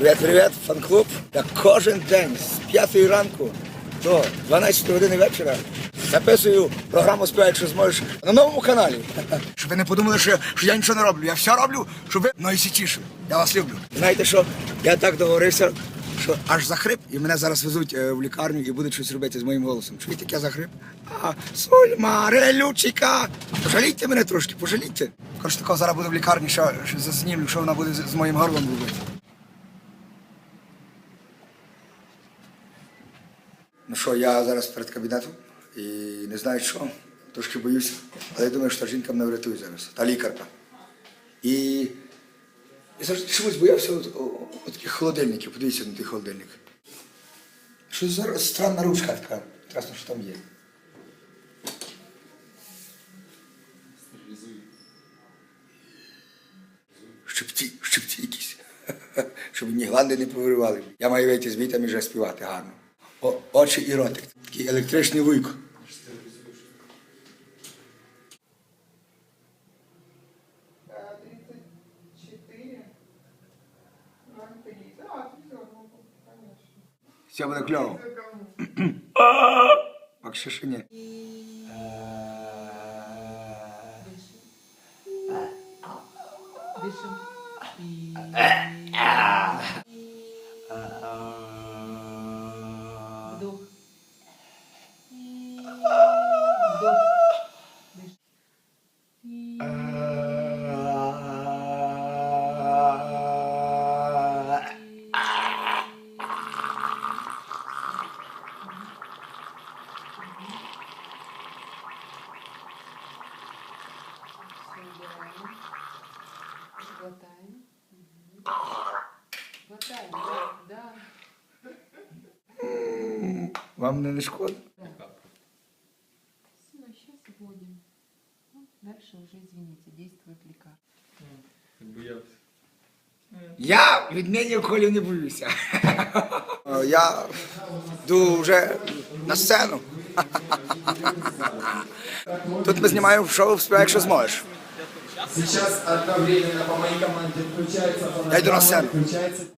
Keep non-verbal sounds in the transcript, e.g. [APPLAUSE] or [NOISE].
Привіт, привіт, фан-клуб. Я кожен день з 5 ранку до 12 години вечора записую програму «Співай, якщо зможеш на новому каналі. [LAUGHS] Щоб ви не подумали, що, що я нічого не роблю. Я все роблю, щоб ви найсітішили. Я вас люблю. Знаєте що? Я так договорився, що аж захрип, і мене зараз везуть е, в лікарню і будуть щось робити з моїм голосом. Чуєте, як я захрип? А, соль, маре, лючика. Пожалійте мене трошки, пожалійте. Коротше, такого зараз буду в лікарні, що, що заснімлю, що вона буде з, з моїм горлом робити. Ну що, я зараз перед кабінетом і не знаю що, трошки боюся, але я думаю, що жінка мене врятує зараз, та лікарка. І я завжди чомусь боявся от, о- о- таких холодильників. Подивіться на той холодильник. Щось зараз странна ручка така. Красно, що там є. Щипці, щипці якісь. [LAUGHS] Щоб ні гланди не повиривали. Я маю вийти з вітами вже співати гарно. Очі і ротик. Такий електричний вуйко. Все буде кльово. [COUGHS] Поки ще ні. Дышим. И... Глотаем. Мгм. Глотаем, да, да. Вам не шкода? Все, сейчас вводим. Ну, Дальше уже, извините, действует лекарство. Боявся. Я відмінів колів не боюся. [LAUGHS] Я йду вже на сцену. [LAUGHS] Тут ми знімаємо шоу «Співай, якщо зможеш. Сейчас одновременно по моей команде включается иду. Включается